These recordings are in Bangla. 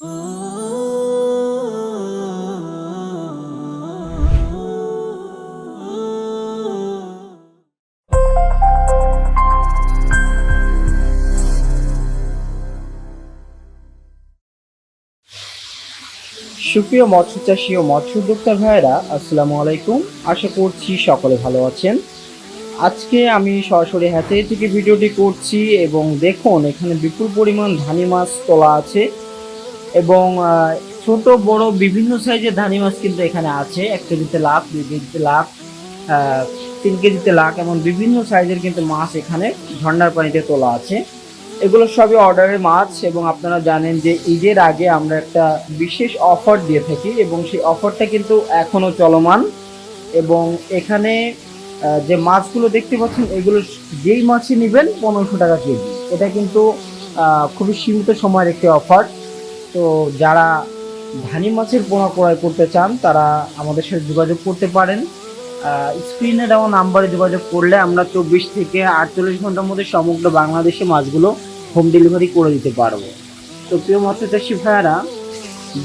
সুপ্রিয় মৎস্য চাষী ও মৎস্য উদ্যোক্তা ভাইয়েরা, আসসালামু আলাইকুম। আশা করছি সকলে ভালো আছেন। আজকে আমি সরাসরি হাতে থেকে ভিডিওটি করছি এবং দেখুন, এখানে বিপুল পরিমাণ ধানি মাছ তোলা আছে। এবং ছোট, বড়, বিভিন্ন সাইজের ধানি মাছ কিন্তু এখানে আছে। এক কেজিতে লাখ, দুই কেজিতে লাখ তিন কেজিতে লাখ এমন বিভিন্ন সাইজের কিন্তু মাছ এখানে ঝর্ণার পানিতে তোলা আছে। এগুলো সবই অর্ডারের মাছ এবং আপনারা জানেন যে ঈদের আগে আমরা একটা বিশেষ অফার দিয়ে থাকি এবং সেই অফারটা কিন্তু এখনও চলমান এবং এখানে যে মাছগুলো দেখতে পাচ্ছেন, এগুলো যেই মাছই নেবেন পনেরোশো টাকা কেজি। এটা কিন্তু খুবই সীমিত সময়ের একটি অফার। তো যারা ধানি মাছের পোনা ক্রয় করতে চান, তারা আমাদের সাথে যোগাযোগ করতে পারেন। স্ক্রিনে দেওয়া নাম্বারে যোগাযোগ করলে আমরা চব্বিশ থেকে আটচল্লিশ ঘণ্টার মধ্যে সমগ্র বাংলাদেশে মাছগুলো হোম ডেলিভারি করে দিতে পারব। তো প্রিয় মৎস্যচাষী ভাইয়ারা,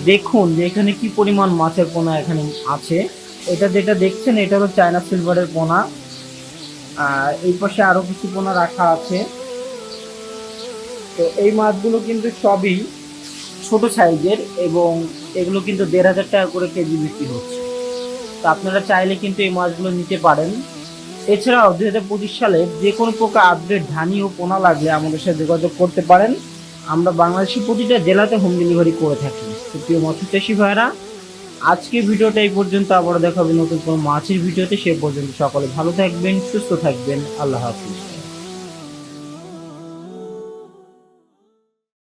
দেখুন এখানে কি পরিমাণ মাছের পোনা এখানে আছে। এটা যেটা দেখছেন, এটা হলো চায়না সিলভারের পোনা। আর এই পাশে আরও কিছু পোনা রাখা আছে। তো এই মাছগুলো কিন্তু সবই ছোট সাইজের এবং এগুলো কিন্তু দেড় হাজার টাকা করে কেজি বিক্রি হচ্ছে। তো আপনারা চাইলে কিন্তু এই মাছগুলো নিতে পারেন। এছাড়াও দুই হাজার পঁচিশ সালে যে কোনো প্রকার আপডেট ধানি ও পোনা লাগলে আমাদের সাথে যোগাযোগ করতে পারেন। আমরা বাংলাদেশের প্রতিটা জেলাতে হোম ডেলিভারি করে থাকি। তো প্রিয় মৎস্য চাষী ভাইরা আজকে ভিডিওটা এই পর্যন্ত। আবার দেখাবে নতুন কোনো মাছের ভিডিওতে। সে পর্যন্ত সকলে ভালো থাকবেন, সুস্থ থাকবেন। আল্লাহ হাফিজ।